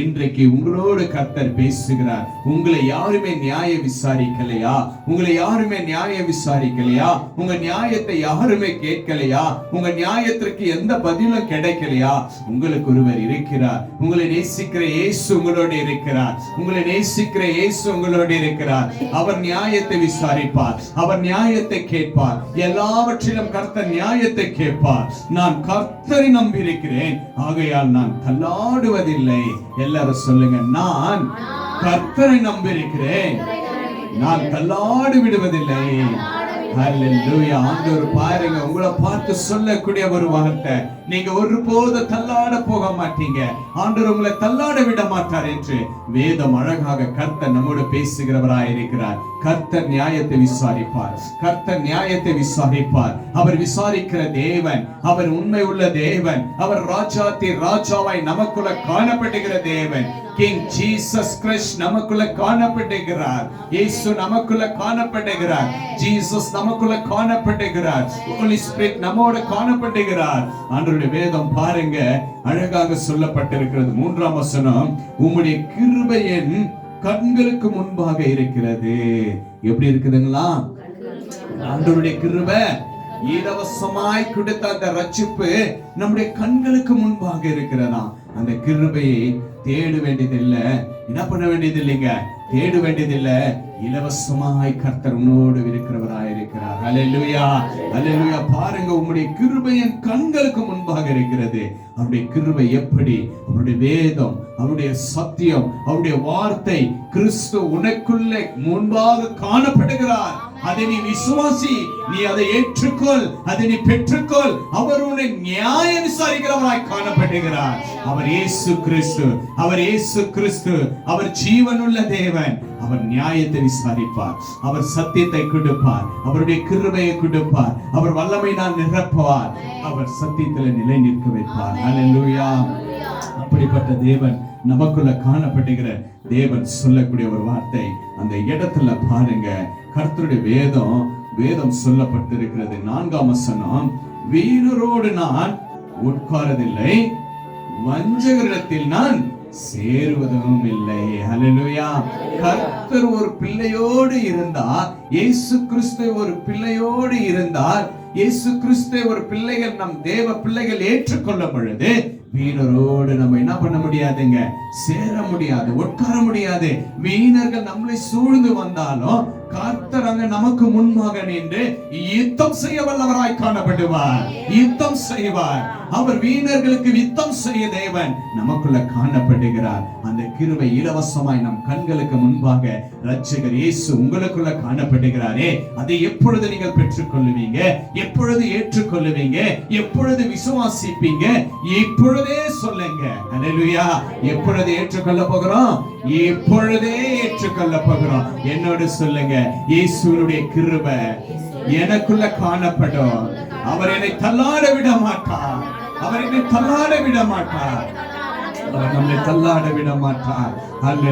இன்றைக்கு உங்களோடு கர்த்தர் பேசுகிறார். உங்களை யாருமே நியாய விசாரிக்கலையா? உங்களை யாருமே நியாய விசாரிக்கலையா? உங்க நியாயத்தை யாருமே கேட்கலையா? உங்க நியாயத்திற்கு எந்த பதிலும் கிடைக்கலையா? உங்களுக்கு ஒருவர் இருக்கிறார். உங்களை நேசிக்கிற இயேசு உங்களோடு இருக்கிறார். உங்களை நேசிக்கிற இயேசு உங்களோடு இருக்கிறார். அவர் நியாயத்தை விசாரிப்பார். அவர் நியாயத்தை கேட்பார். எல்லாவற்றிலும் கர்த்தர் நியாயத்தை கேட்பார். நான் கர்த்தரை நம்பியிருக்கிறேன். ஆகையால் நான் தள்ளாடுவதில்லை எல்லாரும் சொல்லுங்க நான் கர்த்தரை நம்பியிருக்கிறேன். நான் தள்ளாடு விடுவதில்லை ஆண்டவர் பாருங்க உங்களை பார்த்து சொல்லக்கூடிய ஒரு வார்த்தை. நீங்க ஒருபோது தள்ளாட போக மாட்டீங்க. ஆண்டவர் உங்களை தள்ளாட விட மாட்டார் என்று வேதம் அழகாக கர்த்தர் நம்மோடு பேசுகிறவராய் இருக்கிறார். கர்த்தர் நியாயத்தை விசாரிப்பார். கர்த்தர் நியாயத்தை விசாரிப்பார். அவர் விசாரிக்கிற தேவன் அவர் உண்மை உள்ள தேவன் அவர் ராஜாத்தி ராஜாவாய் நமக்குள்ள காணப்படுகிற தேவன். கிங் ஜீசஸ் கிறிஸ்ட் நமக்குள்ள காணப்படுகிறார். இயேசு நமக்குள்ள காணப்படுகிறார். ஜீசஸ் நமக்குள்ள காணப்படுகிறார். ஹோலி ஸ்பிரிட் நம்மோட காணப்படுகிறார். உங்களுடைய வேதம் பாருங்க. அழகாக சொல்லப்பட்டிருக்கிறது. மூன்றாம் வசனம் உம்முடைய கிருபையின் கண்களுக்கு முன்பாக இருக்கிறது. எப்படி இருக்குதுங்களா? ஆண்டவருடைய கிருபை இலவசமாய் கொடுத்த அந்த ரட்சிப்பு நம்முடைய கண்களுக்கு முன்பாக இருக்கிறதா? அந்த கிருபையை தேட வேண்டியதில்ல என்ன பண்ண வேண்டியது இல்லைங்க தேட வேண்டியதில்ல இலவசமாய் கர்த்தர் உன்னோடு இருக்கிறவராய் இருக்கிறார். அல்லேலூயா அல்லேலூயா பாருங்க உங்களுடைய கிருபையின் கண்களுக்கு முன்பாக இருக்கிறது. அவருடைய கிருபை எப்படி? அவருடைய வேதம் அவருடைய சத்தியம் அவருடைய வார்த்தை கிறிஸ்து உனக்குள்ளே முன்பாக காணப்படுகிறார். அதை நீ விசுவாசி நீ அதை ஏற்றுக்கொள் அதை நீ பெற்றுக்கொள். அவர் உன்னை நியாய விசாரிக்கிறவராய் காணப்படுகிறார். அவர் இயேசு கிறிஸ்து. அவர் இயேசு கிறிஸ்து அவர் ஜீவனுள்ள தேவன் அவர் நியாயத்தை விசாரிப்பார். அவர் சத்தியத்தை கொடுப்பார். அவருடைய கிருபையை கொடுப்பார். அவர் வல்லமை நான் நிரப்புவார் அவர் சத்தியத்தில் நிலை நிற்க வைப்பார். அல்லேலூயா அப்படிப்பட்ட தேவன் நமக்குள்ள காணப்படுகிற தேவன் சொல்லக்கூடிய ஒரு வார்த்தை. அந்த இடத்துல பாருங்க கர்த்தருடைய வேதம் வேதம் சொல்லப்பட்டிருக்கிறது. நான்காம் வசனம் வீரரோடு நான் உட்காரதில்லை வஞ்சகரிடத்தில் நான் சேருவதும் இல்லை. ஹalleluya கர்த்தர் ஒரு பிள்ளையோடு இருந்தால் இயேசு கிறிஸ்து ஒரு பிள்ளையோடு இருந்தார். இயேசு கிறிஸ்து ஒரு பிள்ளைகள் நம் தேவ பிள்ளைகள் ஏற்றுக்கொள்ளும் பொழுது வீணரோடு நம்ம என்ன பண்ண முடியாதுங்க? சேர முடியாது உட்கார முடியாது. வீணர்கள் நம்மளை சூழ்ந்து வந்தாலும் கர்த்தர் அங்க நமக்கு முன்பாக நின்று யுத்தம் செய்ய வல்லவராய் காணப்படுவார். யுத்தம் செய்வார். அவர் வீணர்களுக்கு யுத்தம் செய்ய தேவன் நமக்குள்ள காணப்படுகிறார். அந்த கிருபை இலவசமாய் நம் கண்களுக்கு முன்பாக ரட்சகர் இயேசு உங்களுக்குள்ள காணப்படுகிறாரே. அதை எப்பொழுது நீங்கள் பெற்றுக்கொள்ளுவீங்க? எப்பொழுது ஏற்றுக்கொள்ளுவீங்க? எப்பொழுது விசுவாசிப்பீங்க? இப்பொழுதே சொல்லுங்க. அல்லேலூயா எப்பொழுது ஏற்றுக்கொள்ள போகிறோம்? இப்பொழுதே ஏற்றுக்கொள்ள போகிறோம். என்னோடு சொல்லுங்க. இயேசுனுடைய கிருப எனக்குள்ள காணப்படும். அவர் என்னை தள்ளாட விட மாட்டார் அவர் என்னை தள்ளாட விட மாட்டார் அவர் நம்மை தள்ளாட விட மாட்டார் அல்ல